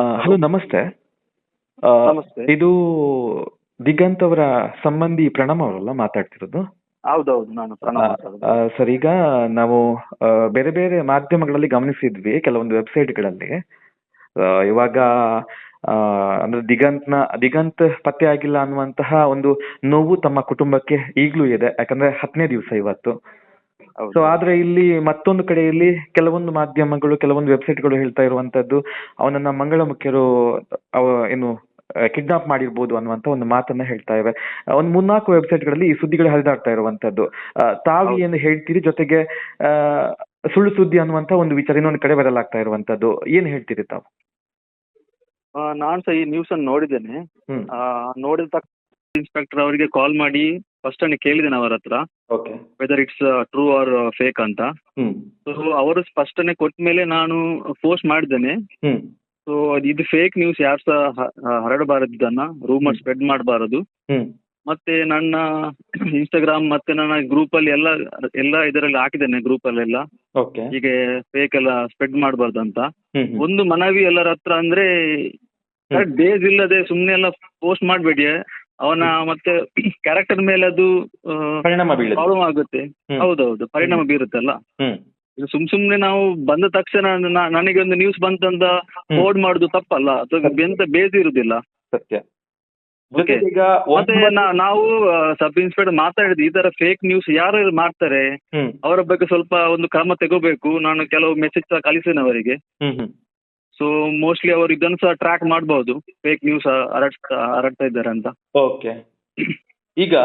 Hello ನಮಸ್ತೆ. ಆ, ನಮಸ್ತೆ. ಇದು ದಿಗಂತ್ ಅವರ ಸಂಬಂಧಿ ಪ್ರಣಮ್ ಅವರಲ್ಲ ಮಾತಾಡ್ತಿರೋದು? ಹೌದೌದು ನಾನು ಪ್ರಣವ್ ಆ, ಆ, ಸರ್ ಈಗ ನಾವು ಆ, ಬೇರೆ ಬೇರೆ ಮಾಧ್ಯಮಗಳಲ್ಲಿ ಗಮನಿಸಿದ್ವಿ ಕೆಲವೊಂದು ವೆಬ್ಸೈಟ್ಗಳಲ್ಲಿ. ಇವಾಗ ಆ, ಅಂದ್ರೆ ದಿಗಂತ್ನ ದಿಗಂತ್ ಪತ್ತೆ ಆಗಿಲ್ಲ ಅನ್ನುವಂತಹ ಒಂದು ನೋವು ತಮ್ಮ ಕುಟುಂಬಕ್ಕೆ ಈಗಲೂ ಇದೆ ಯಾಕಂದ್ರೆ ಹತ್ತನೇ ದಿವಸ ಇವತ್ತು. ಸೊ ಆದ್ರೆ ಇಲ್ಲಿ ಮತ್ತೊಂದು ಕಡೆಯಲ್ಲಿ ಕೆಲವೊಂದು ಮಾಧ್ಯಮಗಳು ಕೆಲವೊಂದು ವೆಬ್ಸೈಟ್ಗಳು ಹೇಳ್ತಾ ಇರುವಂತದ್ದು ಅವನನ್ನ ಮಂಗಳ ಮುಖ್ಯರು ಅವ ಏನು ಕಿಡ್ನಾಪ್ ಮಾಡಿರ್ಬೋದು ಅನ್ನುವಂತ ಒಂದು ಮಾತನ್ನ ಹೇಳ್ತಾ ಇವೆ. ಒಂದು ಮೂರ್ನಾಲ್ಕು ವೆಬ್ಸೈಟ್ಗಳಲ್ಲಿ ಈ ಸುದ್ದಿಗಳು ಹರಿದಾಡ್ತಾ ಇರುವಂತದ್ದು. ತಾವು. ಏನು ಹೇಳ್ತೀರಿ? ಜೊತೆಗೆ ಸುಳ್ಳು ಸುದ್ದಿ ಅನ್ನುವಂತ ಒಂದು ವಿಚಾರ ಇನ್ನೊಂದು ಕಡೆ ಬರಲಾಗ್ತಾ ಇರುವಂತದ್ದು. ಏನ್ ಹೇಳ್ತೀರಿ ತಾವು? ನಾನು ಸಹ ಈ ನ್ಯೂಸ್ ಅನ್ನು ನೋಡಿದ್ದೇನೆ. ನೋಡಿದ ತಕ್ಷಣ ಇನ್ಸ್ಪೆಕ್ಟರ್ ಅವರಿಗೆ ಕಾಲ್ ಮಾಡಿ ಫಸ್ಟ್ ಅನ್ನು ಕೇಳಿದ್ದೇನೆ ಅವರ ಹತ್ರ. Okay weather it's true or fake ಅಂತ. ಹ್ಮ್. ಸೊ ಅವರು ಸ್ಪಷ್ಟನೆ ಕೊಟ್ಟ ಮೇಲೆ ನಾನು ಪೋಸ್ಟ್ ಮಾಡಿದ್ದೇನೆ. ಹ್ಮ್. ಸೊ ಇದು ಫೇಕ್ ನ್ಯೂಸ್ ಯಾರು ಸಹ ಹ- ಹರಡಬಾರದು ಇದನ್ನ ರೂಮರ್ ಸ್ಪ್ರೆಡ್ ಮಾಡಬಾರದು. ಹ್ಮ್. ಮತ್ತೆ ನನ್ನ ಇನ್ಸ್ಟಾಗ್ರಾಮ್ ಮತ್ತೆ ನನ್ನ ಗ್ರೂಪ್ ಅಲ್ಲಿ ಎಲ್ಲ ಎಲ್ಲ ಇದರಲ್ಲಿ ಹಾಕಿದ್ದೇನೆ ಗ್ರೂಪ್ ಅಲ್ಲೆಲ್ಲ. ಓಕೆ ಹೀಗೆ ಫೇಕ್ ಎಲ್ಲ ಸ್ಪ್ರೆಡ್ ಮಾಡಬಾರ್ದು ಅಂತ ಹ್ಮ್ ಹ್ಮ್. ಒಂದು ಮನವಿ ಎಲ್ಲರ ಹತ್ರ ಅಂದ್ರೆ ಡೇಸ್ ಬೇಸ್ ಇಲ್ಲದೆ ಸುಮ್ನೆ ಎಲ್ಲ ಪೋಸ್ಟ್ ಮಾಡ್ಬೇಡಿ. ಅವನ ಮತ್ತೆ ಕ್ಯಾರೆಕ್ಟರ್ ಮೇಲೆ ಅದು ಪರಿಣಾಮ ಪ್ರಾಬ್ಲಮ್ ಆಗುತ್ತೆ. ಹೌದೌದು ಪರಿಣಾಮ ಬೀರುತ್ತಲ್ಲ? ಸುಮ್ ಸುಮ್ನೆ ನಾವು ಬಂದ ತಕ್ಷಣ ನನಗೆ ಒಂದು ನ್ಯೂಸ್ ಬಂತಂತ. ಫೋರ್ಡ್ ಮಾಡುದು ತಪ್ಪಲ್ಲ ಅಥವಾ ಎಂತ ಬೇಸ್ ಇರುದಿಲ್ಲ. ಸತ್ಯ. ಈಗ ಮತ್ತೆ ನಾವು ಸಬ್ ಇನ್ಸ್ಪೆಕ್ಟರ್ ಮಾತಾಡಿದ್ವಿ ಈ ತರ ಫೇಕ್ ನ್ಯೂಸ್ ಯಾರು ಮಾಡ್ತಾರೆ? ಅವರ ಬಗ್ಗೆ ಸ್ವಲ್ಪ ಒಂದು ಕ್ರಮ ತಗೋಬೇಕು. ನಾನು ಕೆಲವು ಮೆಸೇಜ್ ಕಳಿಸ್ತೇನೆ ಅವರಿಗೆ. ಸೊ ಮೋಸ್ಟ್ಲಿ ಅವರು ಇದನ್ನು ಸಹ ಟ್ರ್ಯಾಕ್ ಮಾಡಬಹುದು ಫೇಕ್ ನ್ಯೂಸ್ ಹರಡ್ತಾ ಇದ್ದಾರೆ ಅಂತ. ಓಕೆ ಈಗ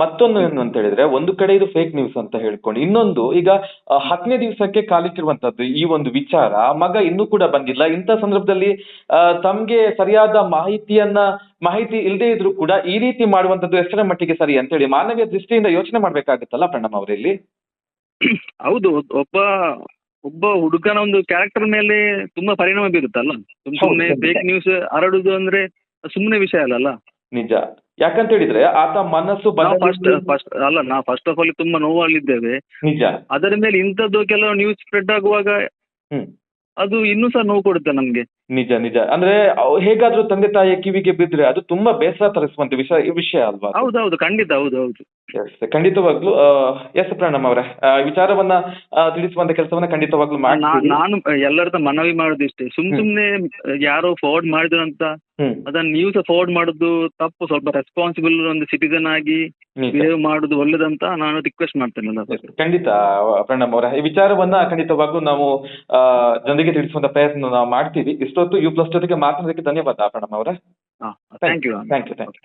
ಮತ್ತೊಂದು ಏನು ಅಂತ ಹೇಳಿದ್ರೆ ಒಂದು ಕಡೆ ಇದು ಫೇಕ್ ನ್ಯೂಸ್ ಅಂತ ಹೇಳ್ಕೊಂಡು ಇನ್ನೊಂದು ಈಗ ಹತ್ತನೇ ದಿವಸಕ್ಕೆ ಕಾಲಿಟ್ಟಿರುವಂತದ್ದು ಈ ಒಂದು ವಿಚಾರ ಮಗ ಇನ್ನೂ ಕೂಡ ಬಂದಿಲ್ಲ. ಇಂಥ ಸಂದರ್ಭದಲ್ಲಿ ತಮ್ಗೆ ಸರಿಯಾದ ಮಾಹಿತಿಯನ್ನ ಮಾಹಿತಿ ಇಲ್ಲದೆ ಇದ್ರೂ ಕೂಡ ಈ ರೀತಿ ಮಾಡುವಂತದ್ದು ಎಷ್ಟರ ಮಟ್ಟಿಗೆ ಸರಿ ಅಂತ ಹೇಳಿ ಮಾನವೀಯ ದೃಷ್ಟಿಯಿಂದ ಯೋಚನೆ ಮಾಡ್ಬೇಕಾಗುತ್ತಲ್ಲ ಪ್ರಣಮ್ ಅವರಲ್ಲಿ ಹೌದು ಒಬ್ಬ ಒಬ್ಬ ಹುಡುಗನ ಒಂದು ಕ್ಯಾರೆಕ್ಟರ್ ಮೇಲೆ ತುಂಬಾ ಪರಿಣಾಮ ಬೀರುತ್ತಲ್ಲ? ಸುಮ್ಮನೆ. ಫೇಕ್ ನ್ಯೂಸ್ ಹರಡುದು ಅಂದ್ರೆ ಸುಮ್ಮನೆ ವಿಷಯ ಅಲ್ಲಲ್ಲ? ನಿಜ. ಯಾಕಂತ ಹೇಳಿದ್ರೆ ಆತ ಮನಸ್ಸು ಫಸ್ಟ್ ಫಸ್ಟ್ ಅಲ್ಲ ನಾ ಫಸ್ಟ್ ಆಫ್ ಆಲ್ ತುಂಬಾ ನೋವಲ್ಲಿದ್ದೇವೆ. ನಿಜ. ಅದರ ಮೇಲೆ ಇಂಥದ್ದು ಕೆಲವು ನ್ಯೂಸ್ ಸ್ಪ್ರೆಡ್ ಆಗುವಾಗ ಅದು ಇನ್ನೂ ಸಹ ನೋವು ಕೊಡುತ್ತೆ ನಮ್ಗೆ. ನಿಜ ನಿಜ. ಅಂದ್ರೆ ಹೇಗಾದ್ರೂ ತಂದೆ ತಾಯಿಯ ಕಿವಿಗೆ ಬಿದ್ರೆ ಅದು ತುಂಬಾ ಬೇಸರ ತರಿಸುವಂತ ವಿಷಯ ವಿಷಯ ಅಲ್ವಾ? ಹೌದೌದು ಖಂಡಿತ ಹೌದು ಹೌದು. Yes, ಖಂಡಿತವಾಗ್ಲೂ ಎಸ್ ಪ್ರಣಮ್ ಅವರೇ ವಿಚಾರವನ್ನ ತಿಳಿಸುವಂತ ಕೆಲಸವನ್ನ ಖಂಡಿತವಾಗ್ಲೂ ನಾನು ಎಲ್ಲರ ಮನವಿ ಮಾಡುದು ಇಷ್ಟೇ. ಸುಮ್ ಸುಮ್ನೆ ಯಾರೋ ಫಾರ್ವರ್ಡ್ ಮಾಡಿದ್ರು ಅಂತ ಅದನ್ನ ಅದನ್ನ ಸಹ ಫಾರ್ವರ್ಡ್ ಮಾಡುದು ತಪ್ಪು. ಸ್ವಲ್ಪ ರೆಸ್ಪಾನ್ಸಿಬಲ್ ಒಂದು ಸಿಟಿಸನ್ ಆಗಿ ಬಿಹೇವ್ ಮಾಡುದು ಒಳ್ಳೇದಂತ ನಾನು ರಿಕ್ವೆಸ್ಟ್ ಮಾಡ್ತೇನೆ ಖಂಡಿತ ಪ್ರಣಮ್ ಅವರ. ಈ ವಿಚಾರವನ್ನ ಖಂಡಿತವಾಗ್ಲೂ ನಾವು ಜನರಿಗೆ ತಿಳಿಸುವಂತ ಪ್ರಯತ್ನ ನಾವು ಮಾಡ್ತೀವಿ. ಇಷ್ಟೊತ್ತು ಯು ಪ್ಲಸ್ ಜೊತೆಗೆ ಮಾತನಾಡೋದಕ್ಕೆ ಧನ್ಯವಾದ ಪ್ರಣಮ್ ಅವರ. Thank you thank you thank you